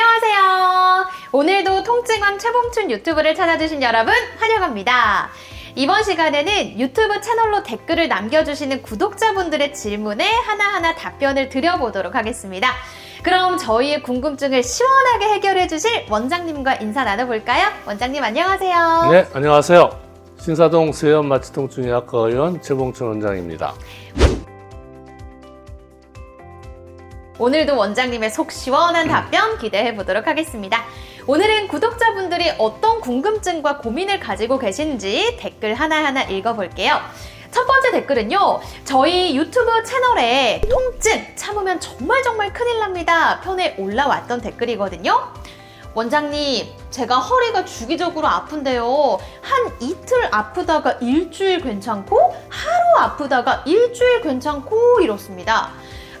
안녕하세요. 오늘도 통증왕 최봉춘 유튜브를 찾아주신 여러분 환영합니다. 이번 시간에는 유튜브 채널로 댓글을 남겨주시는 구독자분들의 질문에 하나하나 답변을 드려보도록 하겠습니다. 그럼 저희의 궁금증을 시원하게 해결해 주실 원장님과 인사 나눠볼까요? 원장님 안녕하세요. 네, 안녕하세요. 신사동 세연 마취통증의학과 의원 최봉춘 원장입니다. 오늘도 원장님의 속 시원한 답변 기대해 보도록 하겠습니다. 오늘은 구독자분들이 어떤 궁금증과 고민을 가지고 계신지 댓글 하나하나 읽어볼게요. 첫 번째 댓글은요, 저희 유튜브 채널에 통증 참으면 정말 정말 큰일 납니다. 편에 올라왔던 댓글이거든요. 원장님, 제가 허리가 주기적으로 아픈데요. 한 이틀 아프다가 일주일 괜찮고, 하루 아프다가 일주일 괜찮고 이렇습니다.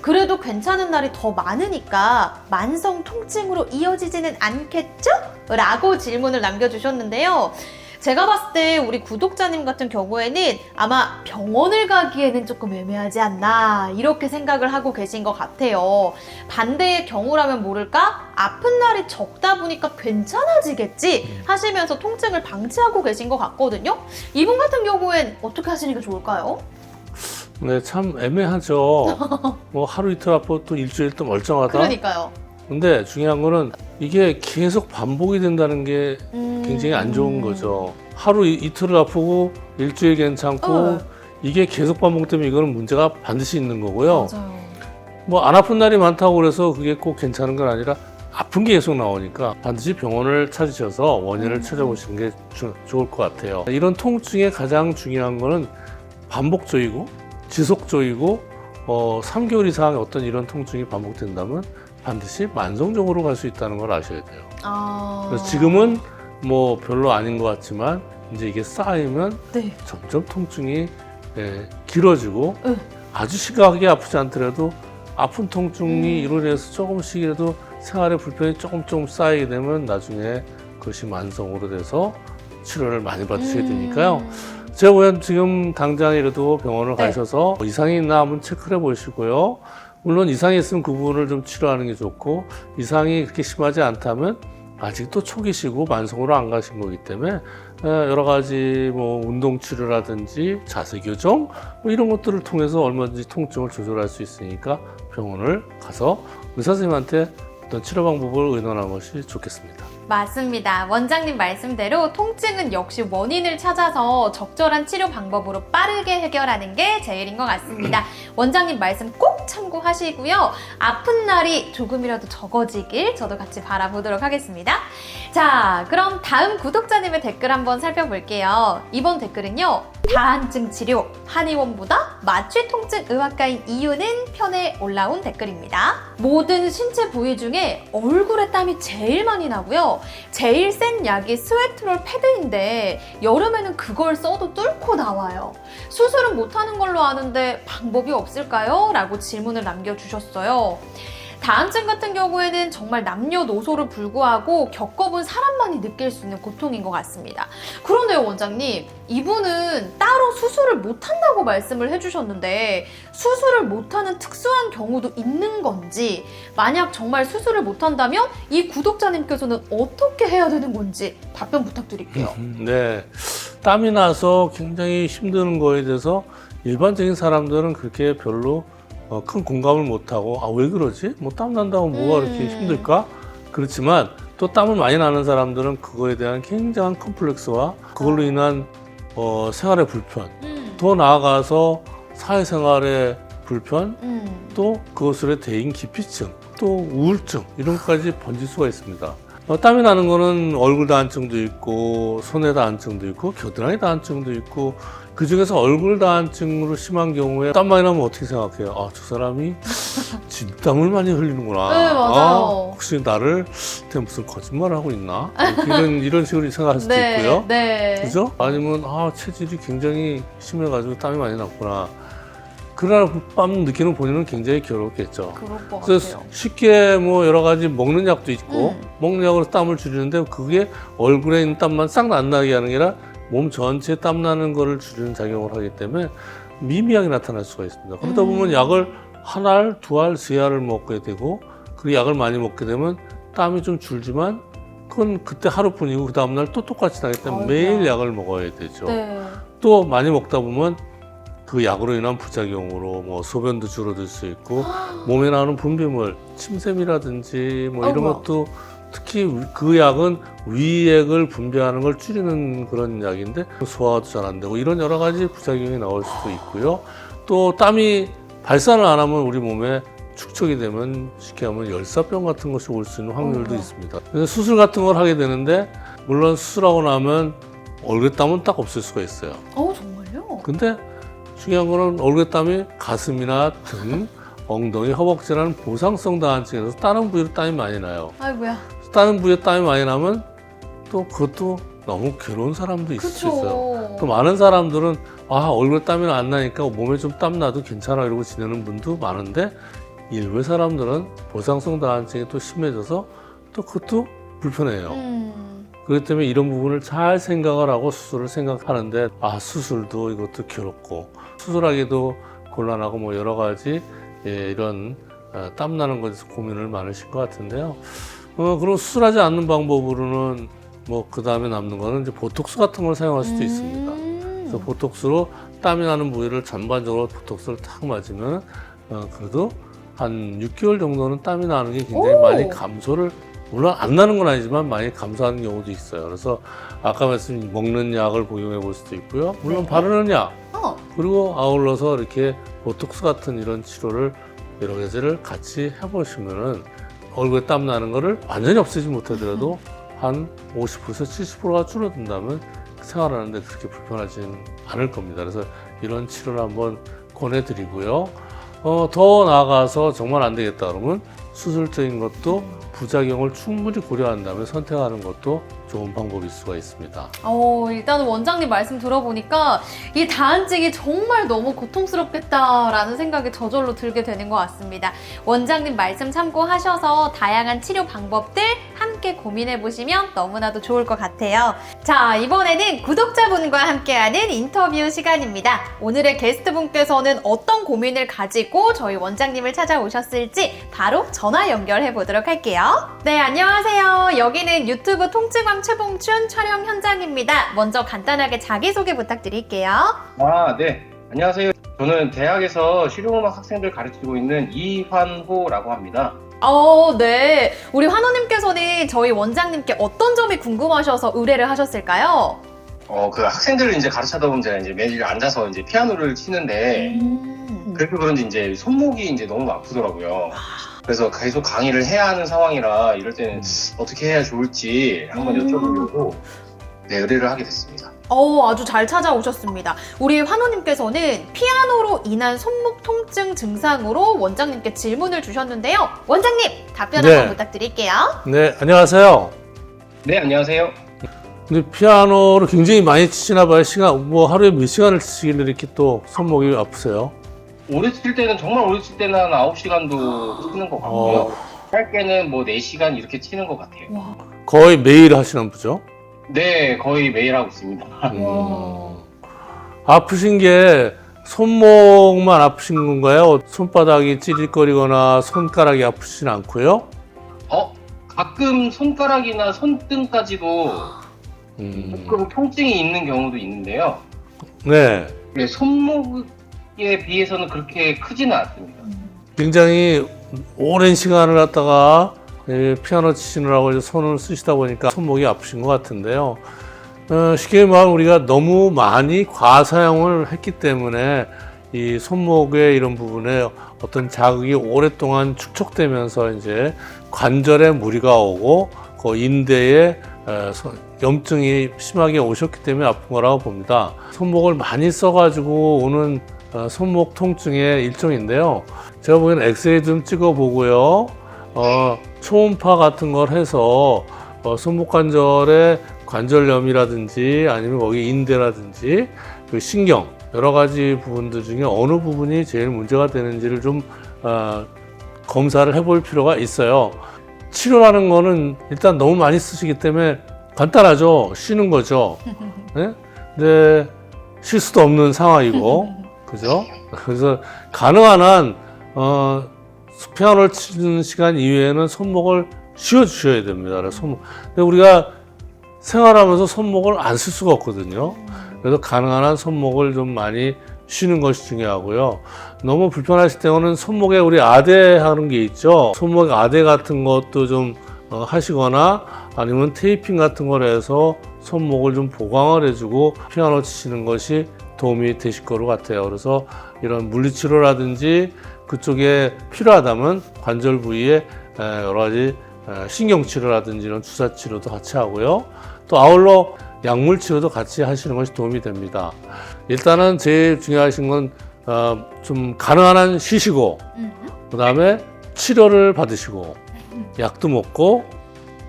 그래도 괜찮은 날이 더 많으니까 만성 통증으로 이어지지는 않겠죠? 라고 질문을 남겨주셨는데요. 제가 봤을 때 우리 구독자님 같은 경우에는 아마 병원을 가기에는 조금 애매하지 않나 이렇게 생각을 하고 계신 것 같아요. 반대의 경우라면 모를까 아픈 날이 적다 보니까 괜찮아지겠지 하시면서 통증을 방치하고 계신 것 같거든요. 이분 같은 경우엔 어떻게 하시는 게 좋을까요? 네, 참 애매하죠. 뭐 하루 이틀 아프고 또 일주일 또 멀쩡하다. 그러니까요. 근데 중요한 거는 이게 계속 반복이 된다는 게 음. 굉장히 안 좋은 거죠. 하루 이- 이틀을 아프고 일주일 괜찮고 어. 이게 계속 반복되면 이거는 문제가 반드시 있는 거고요. 뭐 안 아픈 날이 많다고 그래서 그게 꼭 괜찮은 건 아니라 아픈 게 계속 나오니까 반드시 병원을 찾으셔서 원인을 음. 찾아보시는 게 주- 좋을 것 같아요. 이런 통증의 가장 중요한 거는 반복적이고 지속적이고 어, 3개월 이상 어떤 이런 통증이 반복된다면 반드시 만성적으로 갈 수 있다는 걸 아셔야 돼요. 아. 그래서 지금은 뭐 별로 아닌 것 같지만 이제 이게 쌓이면 네. 점점 통증이 예, 길어지고 응. 아주 심하게 아프지 않더라도 아픈 통증이 음. 이로 인해서 조금씩이라도 생활에 불편이 조금 조금 쌓이게 되면 나중에 그것이 만성으로 돼서 치료를 많이 받으셔야 되니까요. 음. 제가 보면 지금 당장이라도 병원을 네. 가셔서 이상이 있나 한번 체크를 해보시고요. 물론 이상이 있으면 그 부분을 좀 치료하는 게 좋고 이상이 그렇게 심하지 않다면 아직도 초기시고 만성으로 안 가신 거기 때문에 에, 여러 가지 뭐 운동 치료라든지 자세 교정 뭐 이런 것들을 통해서 얼마든지 통증을 조절할 수 있으니까 병원을 가서 의사 선생님한테 어떤 치료 방법을 의논하는 것이 좋겠습니다. 맞습니다. 원장님 말씀대로 통증은 역시 원인을 찾아서 적절한 치료 방법으로 빠르게 해결하는 게 제일인 것 같습니다. 원장님 말씀 꼭 참고하시고요. 아픈 날이 조금이라도 적어지길 저도 같이 바라보도록 하겠습니다. 자, 그럼 다음 구독자님의 댓글 한번 살펴볼게요. 이번 댓글은요. 다한증 치료, 한의원보다 마취 통증 의학과인 이유는 편에 올라온 댓글입니다. 모든 신체 부위 중에 얼굴에 땀이 제일 많이 나고요. 제일 센 약이 스웨트롤 패드인데 여름에는 그걸 써도 뚫고 나와요. 수술은 못하는 걸로 아는데 방법이 없을까요? 라고 질문을 남겨주셨어요. 다한증 같은 경우에는 정말 남녀노소를 불구하고 겪어본 사람만이 느낄 수 있는 고통인 것 같습니다. 그런데요, 원장님. 이분은 따로 수술을 못한다고 말씀을 해주셨는데, 수술을 못하는 특수한 경우도 있는 건지, 만약 정말 수술을 못한다면 이 구독자님께서는 어떻게 해야 되는 건지 답변 부탁드릴게요. 음, 네. 땀이 나서 굉장히 힘드는 거에 대해서 일반적인 사람들은 그렇게 별로 어, 큰 공감을 못하고, 아, 왜 그러지? 뭐 땀 난다고 뭐가 그렇게 음. 힘들까? 그렇지만 또 땀을 많이 나는 사람들은 그거에 대한 굉장한 컴플렉스와 그걸로 인한 어, 생활의 불편, 음. 더 나아가서 사회생활의 불편, 음. 또 그것으로 대인 기피증, 또 우울증 이런 것까지 번질 수가 있습니다. 어, 땀이 나는 거는 얼굴 다한증도 있고 손에 다한증도 있고 겨드랑이 다한증도 있고 그 중에서 얼굴 다한증으로 심한 경우에 땀 많이 나면 어떻게 생각해요? 아, 저 사람이 진땀을 많이 흘리는구나. 네, 맞아요. 아, 혹시 나를 무슨 거짓말을 하고 있나? 이런 이런 식으로 생각할 수도 있고요. 네. 그죠? 아니면 아 체질이 굉장히 심해가지고 땀이 많이 났구나. 그날 밤 느끼는 본인은 굉장히 괴롭겠죠. 그럴 것 그래서 같아요. 쉽게 뭐 여러 가지 먹는 약도 있고 음. 먹는 약으로 땀을 줄이는데 그게 얼굴에 있는 땀만 싹 안 나게 하는 게 아니라 몸 전체에 땀 나는 거를 줄이는 작용을 하기 때문에 미미하게 나타날 수가 있습니다. 그러다 음. 보면 약을 한 알, 두 알, 세 알을 먹게 되고 그 약을 많이 먹게 되면 땀이 좀 줄지만 그건 그때 하루뿐이고 그 다음날 또 똑같이 나기 때문에 아이고야. 매일 약을 먹어야 되죠. 네. 또 많이 먹다 보면 그 약으로 인한 부작용으로 뭐 소변도 줄어들 수 있고 몸에 나오는 분비물 침샘이라든지 뭐 이런 어머. 것도 특히 그 약은 위액을 분비하는 걸 줄이는 그런 약인데 소화도 잘 안 되고 이런 여러 가지 부작용이 나올 수도 있고요. 또 땀이 발산을 안 하면 우리 몸에 축적이 되면 쉽게 하면 열사병 같은 것이 올 수 있는 확률도 어머. 있습니다. 그래서 수술 같은 걸 하게 되는데 물론 수술하고 나면 얼굴 땀은 딱 없을 수가 있어요. 어 정말요? 근데 중요한 거는 얼굴 땀이 가슴이나 등, 엉덩이, 허벅지라는 보상성 다한증에서 다른 부위로 땀이 많이 나요. 아이고야. 다른 부위에 땀이 많이 나면 또 그것도 너무 괴로운 사람도 있을 수 있어요. 또 많은 사람들은 아 얼굴 땀이 안 나니까 몸에 좀 땀 나도 괜찮아 이러고 지내는 분도 많은데 일부 사람들은 보상성 다한증이 또 심해져서 또 그것도 불편해요. 음. 그렇기 때문에 이런 부분을 잘 생각을 하고 수술을 생각하는데 아 수술도 이것도 괴롭고 수술하기도 곤란하고 뭐 여러 가지 예, 이런 어, 땀 나는 것에서 고민을 많으신 것 같은데요. 어, 그럼 수술하지 않는 방법으로는 뭐 그 다음에 남는 거는 이제 보톡스 같은 걸 사용할 수도 있습니다. 음. 그래서 보톡스로 땀이 나는 부위를 전반적으로 보톡스를 탁 맞으면 어, 그래도 한 6개월 정도는 땀이 나는 게 굉장히 오. 많이 감소를 물론 안 나는 건 아니지만 많이 감소하는 경우도 있어요. 그래서 아까 말씀 먹는 약을 복용해 볼 수도 있고요. 물론 네. 바르는 약 어. 그리고 아울러서 이렇게 보톡스 같은 이런 치료를 여러 가지를 같이 해보시면은 얼굴에 땀 나는 거를 완전히 없애지 못하더라도 한 50%에서 70%가 줄어든다면 생활하는데 그렇게 불편하지는 않을 겁니다. 그래서 이런 치료를 한번 권해드리고요. 어, 더 나아가서 정말 안 되겠다 그러면 수술적인 것도 부작용을 충분히 고려한 다음에 선택하는 것도 좋은 방법일 수가 있습니다. 어, 일단 원장님 말씀 들어보니까 이 다한증이 정말 너무 고통스럽겠다라는 생각이 저절로 들게 되는 것 같습니다. 원장님 말씀 참고하셔서 다양한 치료 방법들 함께 고민해 보시면 너무나도 좋을 것 같아요. 자, 이번에는 구독자분과 함께하는 인터뷰 시간입니다. 오늘의 게스트분께서는 어떤 고민을 가지고 저희 원장님을 찾아오셨을지 바로 전화 연결해 보도록 할게요. 네, 안녕하세요. 여기는 유튜브 통증왕 최봉춘 촬영 현장입니다. 먼저 간단하게 자기소개 부탁드릴게요. 아, 네. 안녕하세요. 저는 대학에서 실용음악 학생들 가르치고 있는 이환호라고 합니다. 어, 네. 우리 환호님께서는 저희 원장님께 어떤 점이 궁금하셔서 의뢰를 하셨을까요? 어, 그 학생들을 이제 가르치다 보면 제가 이제 매일 앉아서 이제 피아노를 치는데, 음. 그래서 그런지 이제 손목이 이제 너무 아프더라고요. 그래서 계속 강의를 해야 하는 상황이라 이럴 때는 어떻게 해야 좋을지 한번 음. 여쭤보려고 네, 의뢰를 하게 됐습니다. 어, 아주 잘 찾아오셨습니다. 우리 환호님께서는 피아노로 인한 손목 통증 증상으로 원장님께 질문을 주셨는데요. 원장님, 답변 네. 한번 부탁드릴게요. 네, 안녕하세요. 네, 안녕하세요. 근데 피아노를 굉장히 많이 치시나 봐요. 시간, 뭐 하루에 몇 시간을 치시길래 이렇게 또 손목이 아프세요? 오래 칠 때는, 정말 오래 칠 때는 한 9시간도 치는 것 같고요. 어. 짧게는 뭐 4시간 이렇게 치는 것 같아요. 와, 거의 매일 하시는 분죠? 네, 거의 매일 하고 있습니다. 음. 아프신 게 손목만 아프신 건가요? 손바닥이 찌릿거리거나 손가락이 아프진 않고요? 어? 가끔 손가락이나 손등까지도 음. 조금 통증이 있는 경우도 있는데요. 네. 네, 손목에 비해서는 그렇게 크지는 않습니다. 굉장히 오랜 시간을 갖다가 예, 피아노 치시느라고 손을 쓰시다 보니까 손목이 아프신 것 같은데요. 어, 쉽게 말하면 우리가 너무 많이 과사용을 했기 때문에 이 손목의 이런 부분에 어떤 자극이 오랫동안 축적되면서 이제 관절에 무리가 오고 그 인대에 에, 소- 염증이 심하게 오셨기 때문에 아픈 거라고 봅니다. 손목을 많이 써가지고 오는 어, 손목 통증의 일종인데요. 제가 보기에는 엑스레이 좀 찍어보고요. 어, 초음파 같은 걸 해서 어, 손목 관절의 관절염이라든지 아니면 거기 인대라든지 그 신경 여러 가지 부분들 중에 어느 부분이 제일 문제가 되는지를 좀 어, 검사를 해볼 필요가 있어요. 치료라는 거는 일단 너무 많이 쓰시기 때문에 간단하죠. 쉬는 거죠. 네? 근데 쉴 수도 없는 상황이고, 그죠? 그래서 가능한 한, 어, 피아노를 치는 시간 이외에는 손목을 쉬어 주셔야 됩니다. 손목. 근데 우리가 생활하면서 손목을 안 쓸 수가 없거든요. 그래서 가능한 한 손목을 좀 많이 쉬는 것이 중요하고요. 너무 불편하실 때는 손목에 우리 아대 하는 게 있죠. 손목 아대 같은 것도 좀 어, 하시거나 아니면 테이핑 같은 걸 해서 손목을 좀 보강을 해주고 피아노 치시는 것이 도움이 되실 것 같아요. 그래서 이런 물리치료라든지 그쪽에 필요하다면 관절 부위에 에, 여러 가지 에, 신경 치료라든지 이런 주사 치료도 같이 하고요. 또 아울러 약물 치료도 같이 하시는 것이 도움이 됩니다. 일단은 제일 중요하신 건 어, 좀 가능한 한 쉬시고 음. 그다음에 치료를 받으시고 약도 먹고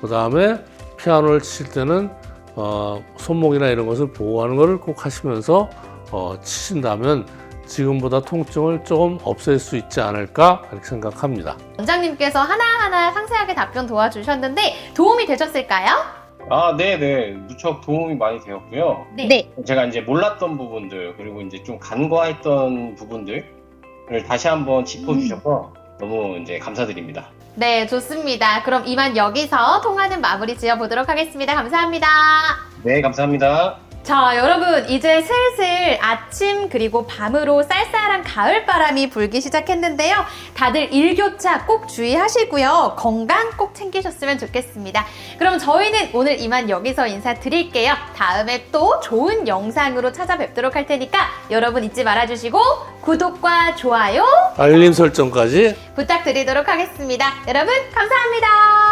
그 다음에 피아노를 치실 때는 어, 손목이나 이런 것을 보호하는 것을 꼭 하시면서 어, 치신다면 지금보다 통증을 조금 없앨 수 있지 않을까 이렇게 생각합니다. 원장님께서 하나하나 상세하게 답변 도와주셨는데 도움이 되셨을까요? 아, 네네. 무척 도움이 많이 되었고요. 네. 제가 이제 몰랐던 부분들, 그리고 이제 좀 간과했던 부분들을 다시 한번 짚어주셔서 너무 이제 감사드립니다. 네, 좋습니다. 그럼 이만 여기서 통화는 마무리 지어보도록 하겠습니다. 감사합니다. 네, 감사합니다. 자, 여러분, 이제 슬슬 아침 그리고 밤으로 쌀쌀한 가을 바람이 불기 시작했는데요. 다들 일교차 꼭 주의하시고요. 건강 꼭 챙기셨으면 좋겠습니다. 그럼 저희는 오늘 이만 여기서 인사드릴게요. 다음에 또 좋은 영상으로 찾아뵙도록 할 테니까 여러분 잊지 말아주시고 구독과 좋아요 알림 설정까지 부탁드리도록 하겠습니다. 여러분, 감사합니다.